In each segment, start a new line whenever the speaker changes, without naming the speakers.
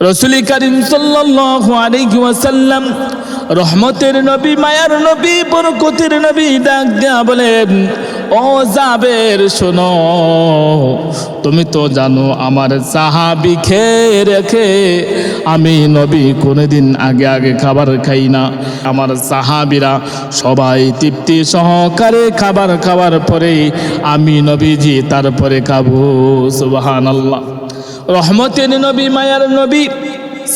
রসুল করিম আলাইহি রহমতের নবী, মায়ার নবী, বরকতের নবী ডাক দেয়া বলেন, ও জাবের, শোনো, তুমি তো জানো আমার সাহাবি খেয়ে রেখে আমি নবী কোনোদিন আগে আগে খাবার খাই না। আমার সাহাবিরা সবাই তৃপ্তি সহকারে খাবার খাওয়ার পরে আমি নবীজি তারপরে খাব, সুবহানাল্লাহ। রহমতের নবী, মায়ার নবী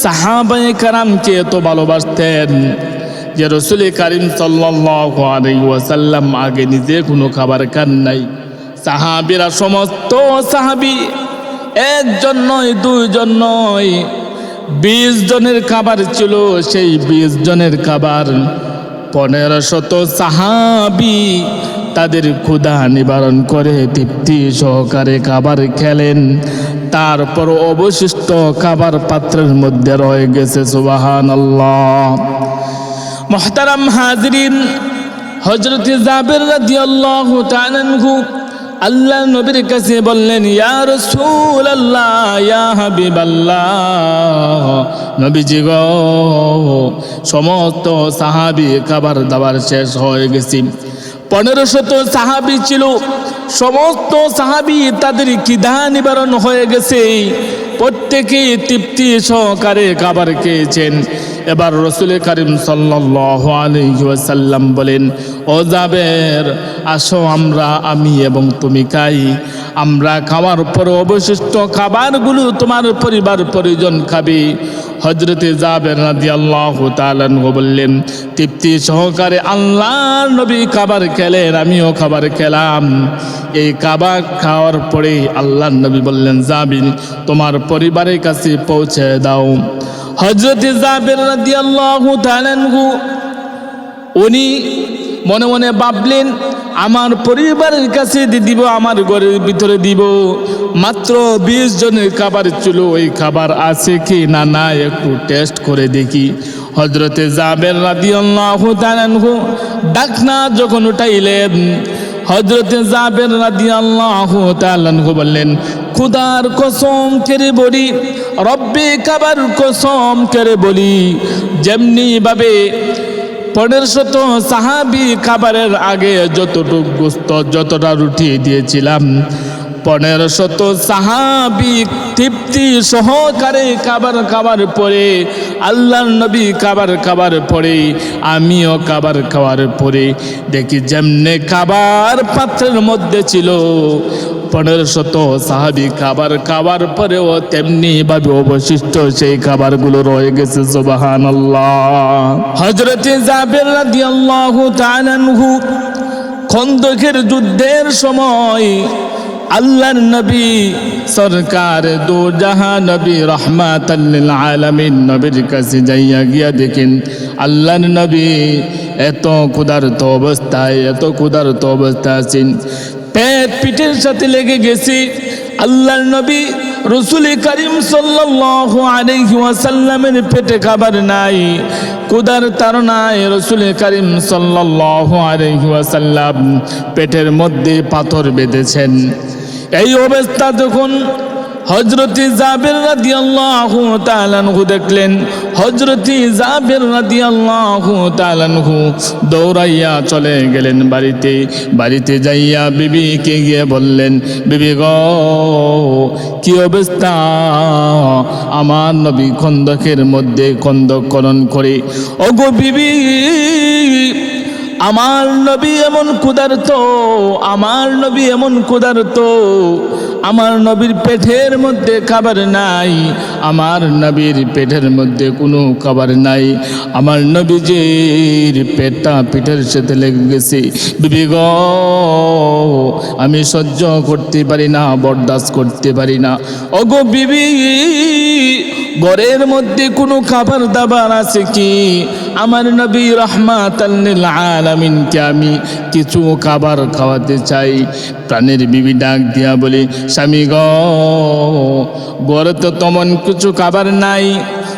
সাহাবাই কারামকে এত ভালোবাসতেন যে রসুল করিম সাল্লাসাল্লাম আগে নিজে কোনো খাবার খান নাই। সাহাবিরা সমস্ত সাহাবি একজন নয়, দুইজন নয়, বিশ জনের খাবার ছিল, সেই বিশ জনের খাবার পনেরো শত সাহাবি তাদের ক্ষুধা নিবারণ করে তৃপ্তি সহকারে খাবার খেলেন। তারপর অবশিষ্ট খাবার পাত্রের মধ্যে রয়ে গেছে সুবাহান মহতারাম হাজরিন হজরত জাবের রাদি আল্লাহ তানহু আল্লাহ নবীর কাছে বললেন, ইয়া রসুল আল্লাহ ইয়া নবীজি গো, সমস্ত সাহাবি খাবার দাবার শেষ হয়ে গেছি। পনেরো শত সাহাবি ছিল। সমস্ত সাহাবি তাদের কিধা নিবারণ হয়ে গেছে। প্রত্যেকে তৃপ্তি সহকারে খাবার খেয়েছেন। এবার রসুল করিম সাল্লাম বলেন, ও যাবের আসো আমরা, আমি এবং তুমি খাই। আমরা খাওয়ার পর অবশিষ্ট খাবারগুলো তোমার পরিবার পরিজন খাবে। হজরতে যাবের রাজি আল্লাহ তালানহু বললেন, তৃপ্তি সহকারে আল্লাহ নবী খাবার খেলেন, আমিও খাবার খেলাম। এই খাবার খাওয়ার পরে আল্লাহ নবী বললেন যাবিন তোমার পরিবারের কাছে পৌঁছে দাও। হজরতে যাবের রাজি আল্লাহ তালানহু উনি মনে মনে ভাবলেন আমার পরিবারের কাছে দিব, আমার ঘরের ভিতরে দিব। মাত্র বিশ জনের খাবার ছিল, ওই খাবার আছে কি না না একটু টেস্ট করে দেখি। হজরতে জাবের রাদিয়াল্লাহু তাআলাহু ডাকনা যখন উঠাইলেন হজরতে জাবের রাদিয়াল্লাহু তাআলাহু বললেন, খুদার কসম কেড়ে বলি, রব্বে কাবার কসম কেড়ে বলি যেমনি ভাবে পনেরো শত সাহাবি খাবারের আগে যতটুক গোস্ত, যতটা রুটি দিয়েছিলাম। পনেরো শত সাহাবি তৃপ্তি সহকারে খাবার খাবার পরে আল্লাহ নবী খাবার খাবার পরে, আমিও খাবার খাওয়ার পরে, দেখি যেমনে খাবার পাত্রের মধ্যে ছিল পনেরো শত সাহাবি খাবার খাবার পরেও তেমনি ভাবে অবশিষ্ট সেই খাবারগুলো রয়ে গেছে সুবাহান হজরতে জাবের রাদিয়াল্লাহু তাআলাহু খন্দকের যুদ্ধের সময় আল্লাহর নবী, সরকার দো জাহা নবী রহমাতাল্লিল আলামিন নবীর কাছে যাইয়া গিয়া দেখেন, আল্লাহর নবী এত ক্ষুধার্ত অবস্থায়, এত ক্ষুধার্ত অবস্থা আছেন। পেট পিঠের সাথে লেগে গেছি। আল্লাহর নবী রসুল করিম সাল্লাসাল্লামের পেটে খাবার নাই। কুদার তার নাই রসুল করিম সাল্লাসাল্লাম পেটের মধ্যে পাথর বেঁধেছেন। এই অবস্থা যখন হজরতি জাবের রাদিয়াল্লাহু তাআলাহু দেখলেন হজরতি জাবের রাদিয়াল্লাহু তাআলাহু দৌড়াইয়া চলে গেলেন বাড়িতে। বাড়িতে যাইয়া বিবিকে গিয়ে বললেন, বিবি গ, কি অবস্থা? আমার নবী খন্দকের মধ্যে খন্দকরণ করে। ওগো বিবি, আমার নবী এমন ক্ষুধার্ত, আমার নবী এমন ক্ষুধার্ত আমার নবীর পেটের মধ্যে খাবার নাই। আমার নবীর পেটের মধ্যে কোনো খাবার নাই। আমার নবীজির পেটটা পিঠের সাথে লেগে গেছে। বিবি গ, আমি সহ্য করতে পারি না, বরদাস্ত করতে পারি না। অগো বিবি ঘরের মধ্যে কোনো খাবার দাবার আছে কি? আমার নবী রহমাত আলামিনকে আমি কিছু খাবার খাওয়াতে চাই। প্রাণের বিবি ডাক দিয়া বলি, স্বামী গ, ঘরে তো তেমন কিছু খাবার নাই।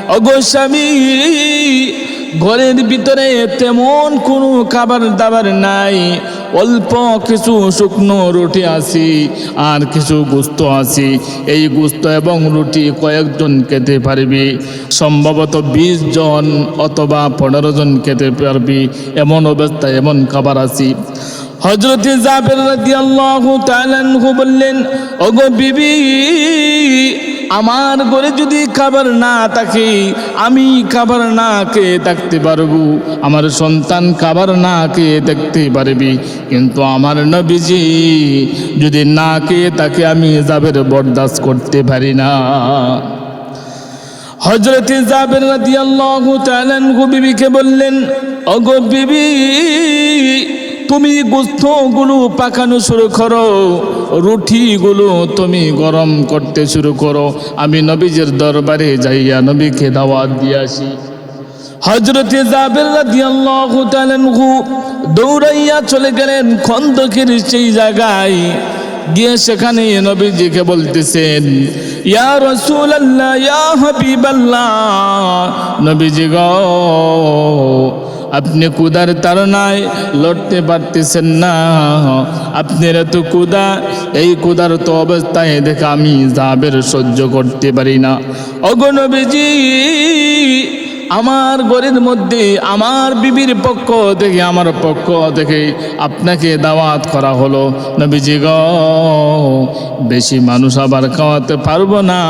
অগো স্বামী, ঘরের ভিতরে তেমন কোনো খাবার দাবার নাই। অল্প কিছু শুকনো রুটি আছে আর কিছু গুস্ত আছে এই গুস্ত এবং রুটি কয়েকজন খেতে পারবি, সম্ভবত বিশ জন অথবা পনেরো জন খেতে পারবি। এমন অবস্থায় এমন খাবার আছে হজরত জাবের বললেন, ওগো বিবি, আমার ঘরে যদি খাবার না থাকে, আমি খাবার না খেয়ে থাকতে পারব। আমার সন্তান খাবার না খেয়ে থাকতে পারবি। কিন্তু আমার নবীজি যদি না খেয়ে তাকে আমি জাবের বরদাস্ত করতে পারি না। হজরত জাবের রাদিয়াল্লাহু বিবিকে বললেন, ওগো বিবি তুমি গুস্তগুলো পাকানো শুরু করো, রুটিগুলো তুমি গরম করতে শুরু করো। আমি নবীজের দরবারে যাইয়া নবীকে দাওয়াত দিয়ে আসি। হজরতে দৌড়াইয়া চলে গেলেন খন্দকের সেই জায়গায়। গিয়ে সেখানে নবীজিকে বলতেছেন, ইয়া রাসূলুল্লাহ, ইয়া হাবিবাল্লাহ। নবীজি গো আপনি কুদার তারনায় লড়তে পারতেছেন না। আপনার এত কুদা, এই কুদার তো অবস্থায় দেখে আমি জাবের সহ্য করতে পারি না। অগণবীজি আমার ঘরের মধ্যে, আমার বিবির পক্ষ থেকে, আমার পক্ষ থেকে আপনাকে দাওয়াত করা হলো। নবীজি গ, বেশি মানুষ আবার খাওয়াতে পারব না।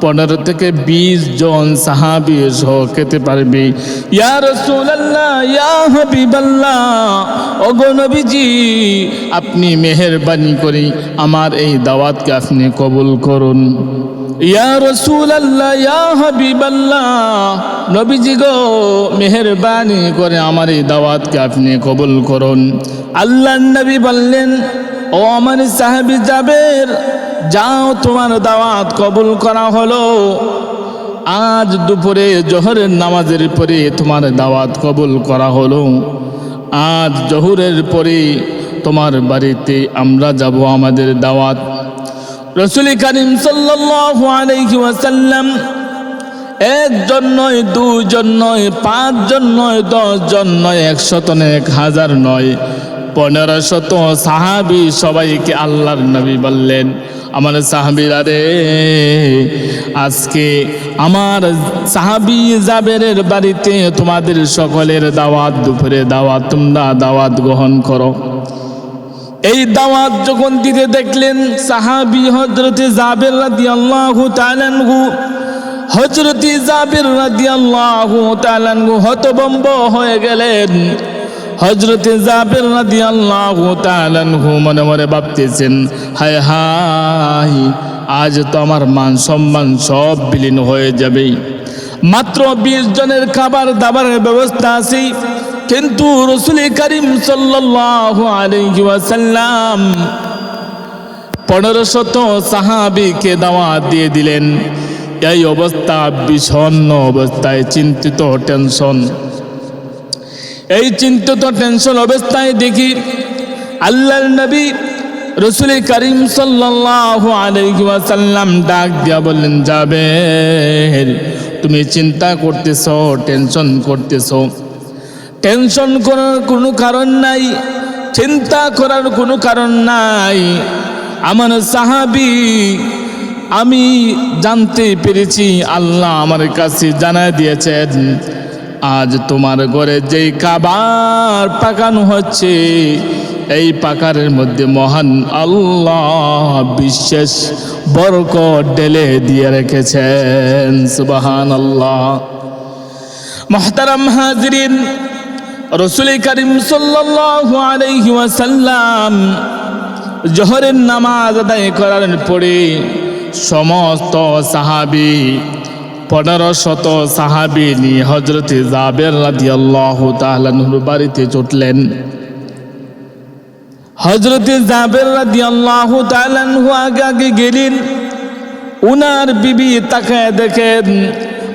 পনেরো থেকে বিশ জন সাহাবি সহ খেতে পারবি। ইয়া রাসূলুল্লাহ, ইয়া হাবিবাল্লাহ, ওগো নবীজি, আপনি মেহেরবানি করি আমার এই দাওয়াতকে আপনি কবুল করুন। ইয়া রাসূলুল্লাহ, ইয়া হাবিবাল্লাহ, নবীজি গো, মেহেরবানি করে আমার এই দাওয়াতকে আপনি কবুল করুন। আল্লাহর নবী বললেন, ও আমার সাহাবী জাবের যাও তোমার দাওয়াত কবুল করা হলো। আজ দুপুরে জোহরের নামাজের পরে তোমার দাওয়াত কবুল করা হলো। আজ জহুরের পরে তোমার বাড়িতে আমরা যাব আমাদের দাওয়াত। রসুল করিম ওয়াসাল্লাম একজন নয় দুজন নয়, পাঁচজন নয়, দশজন নয়, একশত এক হাজার নয় পনেরো শত সাহাবি সবাইকে আল্লাহর নবী বললেন আমার সাহাবিরা রে, আজকে আমার সাহাবি জাবেরের বাড়িতে তোমাদের সকলের দাওয়াত, দুপুরে দাওয়াত, তোমরা দাওয়াত গ্রহণ করো। এই দাওয়াত যখন দিতে দেখলেন সাহাবি হজরতে জাবের রাদি আল্লাহ তালানহু হজরতি জাবের রাদি আল্লাহ তালানহু হতবম্ব হয়ে গেলেন। হজরতে জাবের রাদি আল্লাহ তালানহু মনে মনে ভাবতেছেন, হায় হাই আজ তো আমার মান সম্মান সব বিলীন হয়ে যাবে। মাত্র বিশ জনের খাবার দাবারের ব্যবস্থা আছে, কিন্তু রসুল করিম সাল্লাল্লাহু আলাইহি ওয়াসাল্লাম পনেরো শত সাহাবিকে দাওয়াত দিয়ে দিলেন। এই অবস্থা বিষণ্ণ অবস্থায়, চিন্তিত, টেনশন। এই চিন্তিত টেনশন অবস্থায় দেখি। আল্লাহর নবী রসুল করিম ওয়াসাল্লাম ডাক দিয়া বললেন যাবে তুমি চিন্তা করতেছ টেনশন করতেছো। টেনশন করার কোনো কারণ নাই, চিন্তা করার কোনো কারণ নাই। আমার সাহাবি, আমি জানতে পেরেছি, আল্লাহ আমার কাছে জানা দিয়েছেন। আজ তোমার ঘরে যেই কাবার পাকানো হচ্ছে, এই পাকারের মধ্যে মহান আল্লাহ বিশেষ বরক ডেলে দিয়ে রেখেছেন সুবাহান আল্লাহ মহতারাম হাজরিন, রসুল করিম ওয়াসাল্লাম জোহরের নামাজ আদায় করার পরে সমস্ত সাহাবি পনেরো শত সাহাবি নিয়ে হজরতে জাবের রাদিয়াল্লাহু তাআলা বাড়িতে চটলেন হজরতে জাবের রাদিয়াল্লাহু তাআলা নূর আগে আগে গেলেন। উনার বিবি তাকায় দেখেন,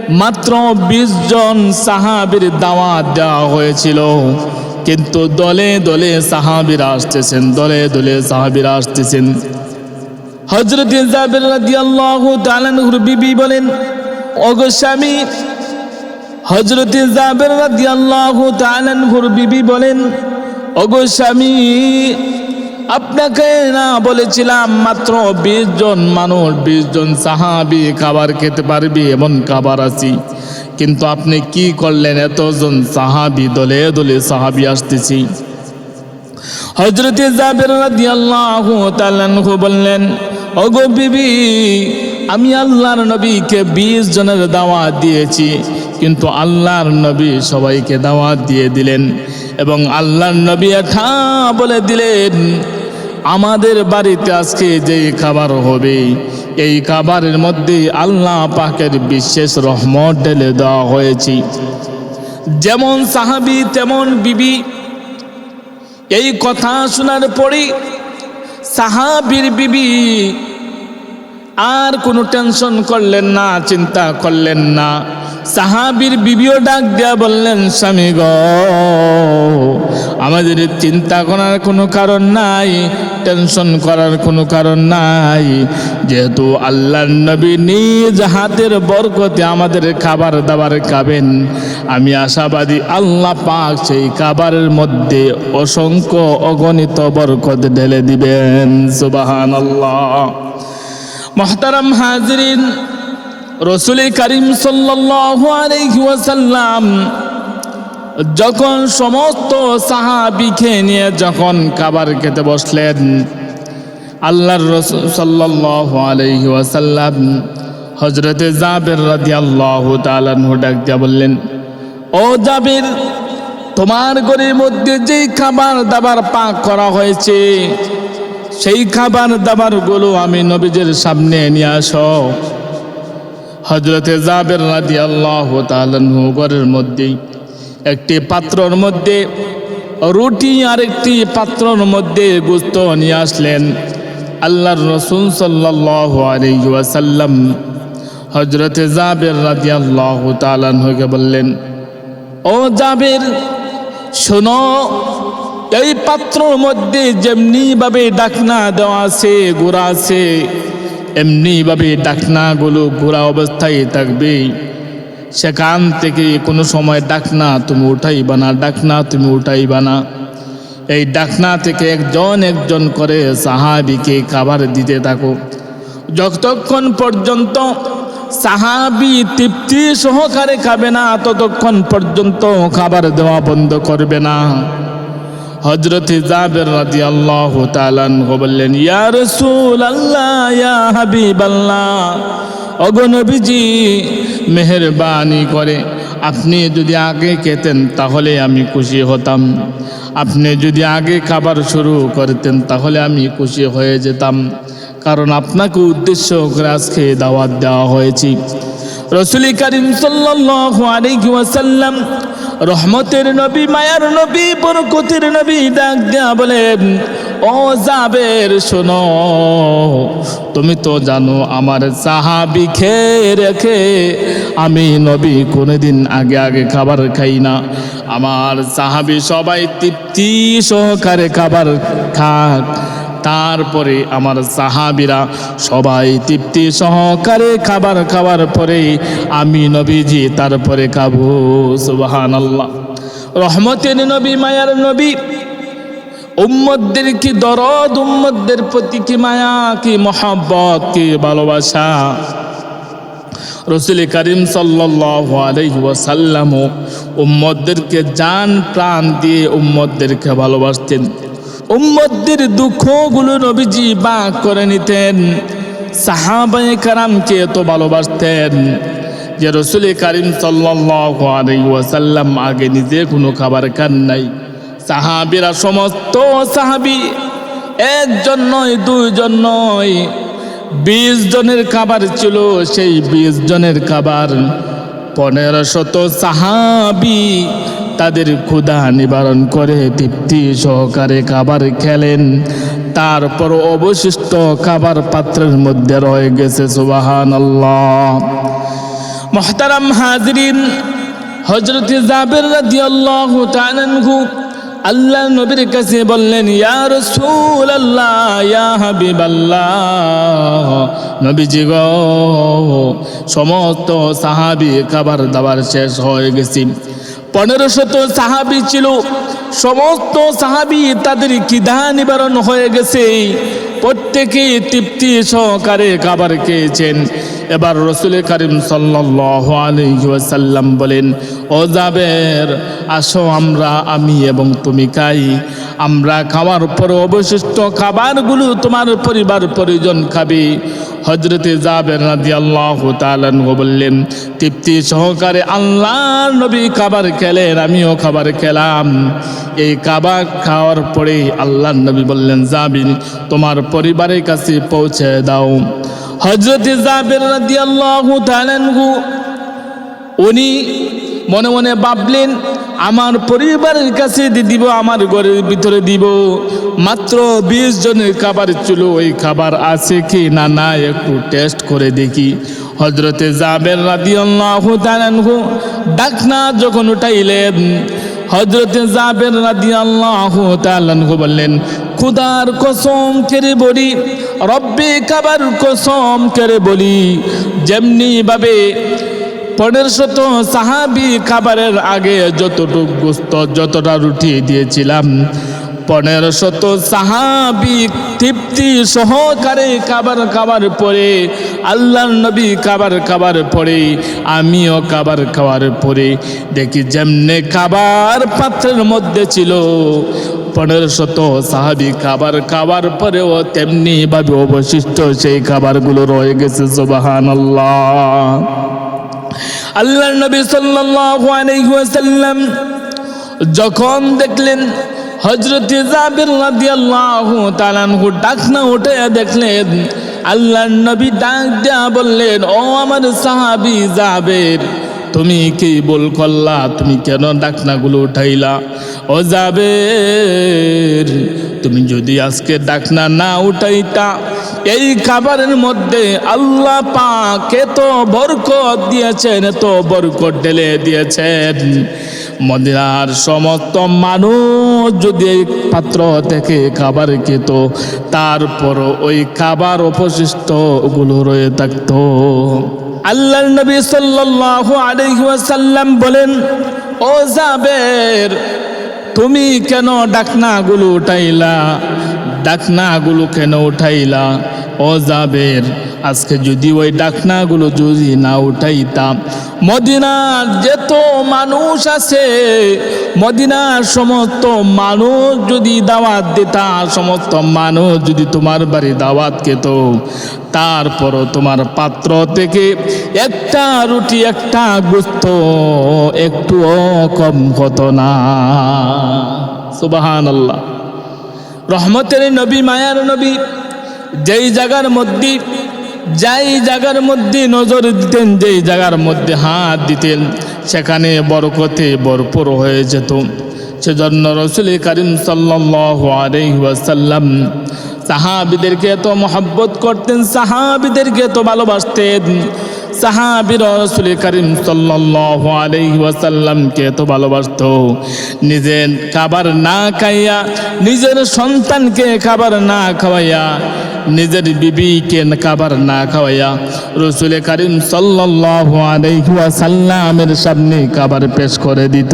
মাত্র বিশ জন সাহাবির দাওয়াত দেওয়া হয়েছিল। কিন্তু দলে দলে সাহাবিরা আসতেছেন, দলে দলে সাহাবিরা আসতেছেন। হজরত বিবি বলেন ওগো স্বামী হজরত বিবি বলেন ওগো স্বামী, আপনাকে না বলেছিলাম মাত্র বিশ জন মানুষ, বিশ জন সাহাবি খাবার খেতে পারবি এমন খাবার আছি। কিন্তু আপনি কি করলেন? এতজন সাহাবি, দলে দলে সাহাবি আসতেছি। হজরতে বললেন অগো বিবি আমি আল্লাহর নবীকে বিশ জনের দাওয়াত দিয়েছি, কিন্তু আল্লাহর নবী সবাইকে দাওয়াত দিয়ে দিলেন এবং আল্লাহর নবী এটা বলে দিলেন, আমাদের বাড়িতে আজকে যেই খাবার হবে, এই খাবারের মধ্যে আল্লাহ পাকের বিশেষ রহমত ঢেলে দেওয়া হয়েছে। যেমন সাহাবি, তেমন বিবি। এই কথা শোনার পরে সাহাবির বিবি আর কোনো টেনশন করলেন না, চিন্তা করলেন না। সাহাবির বিবিও ডাক দেয়া বললেন, স্বামী গ, আমাদের চিন্তা করার কোনো কারণ নাই, টেনশন করার কোনো কারণ নাই। যেহেতু আল্লাহ নবী নিজ হাতের বরকতে আমাদের খাবার দাবার খাবেন, আমি আশাবাদী আল্লাহ পাক সেই খাবারের মধ্যে অসংখ্য অগণিত বরকত ঢেলে দিবেন। সুবাহান আল্লাহ মহতারাম হাজরিন রসুল করিম ওয়াসাল্লাম যখন সমস্ত সাহাবিকে নিয়ে যখন খাবার খেতে বসলেন, আল্লাহর রসুল আলাইহি ওয়াসাল্লাম হজরতে জাবের রাদিয়াল্লাহু তাআলা আনহু ডাক দিয়া বললেন, ও জাবির, তোমার ঘরের মধ্যে যেই খাবার দাবার পাক করা হয়েছে সেই খাবার দাবারগুলো আমি নবীজের সামনে নিয়ে আসো। হজরতে জাবের রাদি আল্লাহ তালু ঘরের মধ্যে একটি পাত্রর মধ্যে রুটি আর একটি পাত্রর মধ্যে গুস্ত নিয়ে আসলেন। আল্লাহর রসুল সাল্লাহ আলাইসাল্লাম হজরতে জাবের রাদি আল্লাহ তালানহুকে বললেন, ও জাবের, শোনো এই পাত্রর মধ্যে যেমনি ভাবে ডাকনা দেওয়া আছে গোড়া আছে, এমনি ভাবে ডাকনাগুলো ঘোরা অবস্থায় থাকবে। সেখান থেকে কোনো সময় ডাকনা তুমি উঠাইবা না, ডাকনা তুমি উঠাইবা না। এই ডাকনা থেকে একজন একজন করে সাহাবিকে খাবার দিতে থাকো। যতক্ষণ পর্যন্ত সাহাবি তৃপ্তি সহকারে খাবে না, ততক্ষণ পর্যন্ত খাবার দেওয়া বন্ধ করবে না। হজরত জাবের রাজি আল্লাহ তালান বললেন, ইয়া রসুল আল্লাহ ইয়া হাবিব আল্লাহ অগনবীজি মেহরবানি করে, আপনি যদি আগে খেতেন তাহলে আমি খুশি হতাম। আপনি যদি আগে খাবার শুরু করতেন তাহলে আমি খুশি হয়ে যেতাম। কারণ আপনাকে উদ্দেশ্য করে আজকে দাওয়াত দেওয়া হয়েছে। রসুল করিম সাল্লাল্লাহু আলাইহি ওয়াসাল্লাম রহমতের নবী, মায়ার নবী, বরকতের নবী ডাক দেয়া বলেন ও জাবের শোনো, তুমি তো জানো আমার সাহাবি খেয়ে রেখে আমি নবী কোনোদিন আগে আগে খাবার খাই না। আমার সাহাবি সবাই তৃপ্তি সহকারে খাবার খাক। তারপরে আমার সাহাবিরা সবাই তৃপ্তি সহকারে খাবার খাওয়ার পরে আমি নবীজি তারপরে খাব সুবাহান আল্লাহ রহমতের নবী, মায়ার নবী উম্মদদের কি দরদ উম্মদদের প্রতি কি মায়া, কি মহাব্বত, কি ভালোবাসা? রসুল করিম সাল্লাসাল্লাম উম্মদদেরকে জান প্রাণ দিয়ে উম্মদদেরকে ভালোবাসতেন। উম্মদদের দুঃখগুলো নবীজি বাক করে নিতেন। সাহাবাই কারামকে এত ভালোবাসতেন যে রসুল করিম সাল্লাসাল্লাম আগে নিজে কোনো খাবার খান নাই। সাহাবিরা সমস্ত সাহাবি একজন নয়, দুইজন নয়, বিশ জনের খাবার ছিল, সেই বিশ জনের খাবার পনেরো শত সাহাবি তাদের ক্ষুধা নিবারণ করে, তৃপ্তি সহকারে খাবার খেলেন। তারপর অবশিষ্ট খাবার পাত্রের মধ্যে রয়ে গেছে সুবাহান মহতারাম হাজরিন হজরত জাবের রাদিয়াল্লাহু তাআলা আনহু আল্লাহ নবীর কাছে বললেন, ইয়া রাসূল আল্লাহ ইয়া নবীজি গো, সমস্ত সাহাবি খাবার দাবার শেষ হয়ে গেছি। পনেরো শত সাহাবি ছিল। সমস্ত সাহাবি তাদের কিধা নিবারণ হয়ে গেছে। প্রত্যেকে তৃপ্তি সহকারে খাবার খেয়েছেন। এবার রসুল করিম সাল্লাম বলেন, ও জাবের, আসো আমরা, আমি এবং তুমি খাই। আমরা খাওয়ার পরে অবশিষ্ট খাবারগুলো তোমার পরিবার পরিজন খাবে। হজরতে জাবের রাদি আল্লাহ তালানহু বললেন, তৃপ্তি সহকারে আল্লাহ নবী খাবার খেলেন, আমিও খাবার খেলাম। এই খাবার খাওয়ার পরে আল্লাহ নবী বললেন, জাবিন, তোমার পরিবারের কাছে পৌঁছে দাও। হজরতে জাবের রাদি আল্লাহ তালানহু উনি মনে মনে ভাবলেন আমার পরিবারের কাছে দিব, আমার ঘরের ভিতরে দিব। মাত্র বিশ জনের খাবার ছিল, ওই খাবার আছে কি না না একটু টেস্ট করে দেখি। হজরতে জাবের রাদিয়াল্লাহু তাআলাহু ডাকনা যখন উঠাইলেন হজরতে জাবের রাদিয়াল্লাহু তাআলাহু বললেন, খুদার কসম কেড়ে বলি, রব্বে কাবার কসম কেড়ে বলি যেমনি ভাবে পনেরো শত সাহাবি খাবারের আগে যতটুক গোস্ত, যতটা রুটি দিয়েছিলাম। পনেরো শত সাহাবি তৃপ্তি সহকারে খাবার খাবার পরে আল্লাহ নবী খাবার খাবার পরে, আমিও খাবার খাওয়ার পরে, দেখি যেমনে খাবার পাত্রের মধ্যে ছিল, পনেরো শত সাহাবি খাবার খাবার পরেও তেমনি ভাবে অবশিষ্ট সেই খাবারগুলো রয়ে গেছে সুবাহান আল্লাহ আল্লাহ নবী ওয়াসাল্লাম যখন দেখলেন হযরত জাবির রাদিয়াল্লাহু তাআলা আনহু ডাকনা উঠে দেখলেন আল্লাহ নবী ডাক দিয়া বললেন, ও আমার সাহাবী জাবের, তুমি কি বল করলা? তুমি কেন ডাকনাগুলো উঠাইলা? ও জাবের, তুমি যদি আজকে ডাকনা না উঠাইতা এই খাবারের মধ্যে আল্লাহ পাক এত বরকত দিয়েছেন এত বরকত ঢেলে দিয়েছেন। মদিনার সমস্ত মানুষ যদি এই পাত্র থেকে খাবার খেত, তারপর ওই খাবার অপশিষ্ট ওগুলো রয়ে থাকতো। আল্লাহ নবী আলাইহি ওয়াসাল্লাম বলেন, ও জাবের, তুমি কেন ডাকনাগুলো উঠাইলা? ডাকনাগুলো কেন উঠাইলা? ও জাবের, আজকে যদি ওই ডাকনাগুলো যদি না উঠাইতাম মদিনার যেত মানুষ আছে, মদিনার সমস্ত মানুষ যদি দাওয়াত দিতা, সমস্ত মানুষ যদি তোমার বাড়ি দাওয়াত খেত। তারপরও তোমার পাত্র থেকে একটা রুটি, একটা গুস্ত একটুও কম হতো না। সুবাহান আল্লাহ রহমতের নবী, মায়ার নবী, যেই জায়গার মধ্যে, যেই জায়গার মধ্যে নজর দিতেন, যেই জায়গার মধ্যে হাত দিতেন, সেখানে বরকতে ভরপুর হয়ে যেত। সেজন্য রসুল করিম ওয়াসাল্লাম সাহাবিদেরকে এত মহব্বত করতেন, সাহাবিদেরকে এত ভালোবাসতেন সাহাবি রসুল করিম সাল্লাল্লাহু আলাইহি ওয়াসাল্লামকে এত ভালোবাসত। নিজের খাবার না খাইয়া, নিজের সন্তানকে খাবার না খাওয়াইয়া, নিজের বিবিকে খাবার না খাওয়াইয়া রসুল করিম সাল্লাল্লাহু আলাইহি ওয়াসাল্লামের সামনে খাবার পেশ করে দিত।